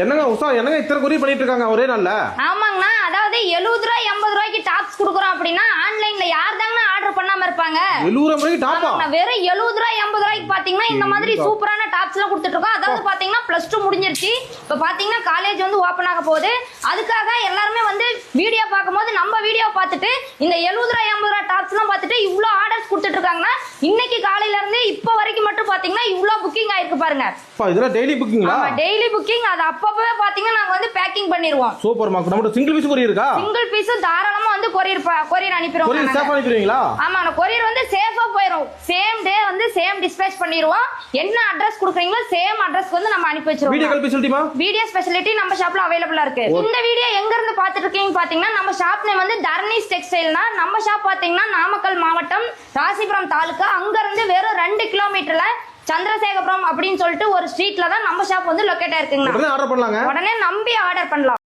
என்னங்க உஷா என்னங்க இத்தனை குறி பண்ணிட்டு இருக்காங்க ஒரே நாள்ல? ஆமாங்கண்ணா அதாவது எழுபது ரூபாய் எண்பது ரூபாய்க்கு டாப்ஸ் கொடுக்குறோம் அப்படின்னா ஆன்லைன்ல யார் தாங்கண்ணா ஆர்டர் பண்ணாம இருப்பாங்க? எழுபது ரூபாய்க்கு டாப்பா? வெறும் எழுபது ரூபாய் எண்பது ரூபாய்க்கு பாத்தீங்கன்னா இந்த மாதிரி சூப்பரான டாப்ஸ் எல்லாம் கொடுத்துட்டு இருக்கோம் அதாவது பாத்தீங்கன்னா பிளஸ் டூ முடிஞ்சிருச்சு. இப்ப பாத்தீங்கன்னா காலேஜ் வந்து ஓபன் ஆக போகுது. அதுக்காக எல்லாருமே வந்து வீடியோ பார்க்கும்போது நம்ம வீடியோ பார்த்துட்டு இந்த எழுபது ரூபாய் எண்பது ரூபாய் டாப்ஸ் எல்லாம் பார்த்துட்டு இவ்வளவு ஆர்டர்ஸ் கொடுத்துட்டு பாத்தீங்கன்னா இவ்வளவு புக்கிங் ஆயிருக்கு பாருங்க. அப்பா, இதெல்லாம் டெய்லி புக்கிங்களா ஆமா டெய்லி புக்கிங் அது அப்பப்பவே பாத்தீங்கன்னா நாங்க வந்து பேக்கிங் பண்ணிடுவோம் சூப்பர் மார்க் நம்மகிட்ட சிங்கிள் பீஸ் குறி இருக்கா? சிங்கிள் பீஸும் தாராளமா வந்து கொரியர் கொரியர் அனுப்பிடுவோம் கொரியர். சேஃப் அனுப்பிடுவீங்களா? ஆமா நான் கொரியர் வந்து சேஃபா போயிடும் சேம் டே வந்து சேம் டிஸ்பேச் பண்ணிடுவோம் என்ன அட்ரஸ் கொடுக்குறீங்களோ சேம் அட்ரஸ்க்கு வந்து நம்ம அனுப்பி வீடியோ வச்சிருவோம் கால் ஃபெசிலிட்டிமா வீடியோ ஸ்பெஷாலிட்டி நம்ம ஷாப்ல அவைலபிளா இருக்கு. இந்த வீடியோ எங்க இருந்து பாத்துட்டு இருக்கீங்க பாத்தீங்கன்னா நம்ம ஷாப் நேம் வந்து தர்னிஸ் டெக்ஸ்டைல்னா நம்ம ஷாப் பாத்தீங்கன்னா நாமக்கல் மாவட்டம் ராசிபுரம் தாலுக்கா அங்க இருந்து சந்திரசேகரபுரம் அப்படின்னு சொல்லிட்டு ஒரு ஸ்ட்ரீட்ல தான் நம்ம ஷாப் வந்து லொக்கேட் ஆயிருக்குங்க உடனே ஆர்டர் பண்ணலாங்க. உடனே நம்பி ஆர்டர் பண்ணலாம்.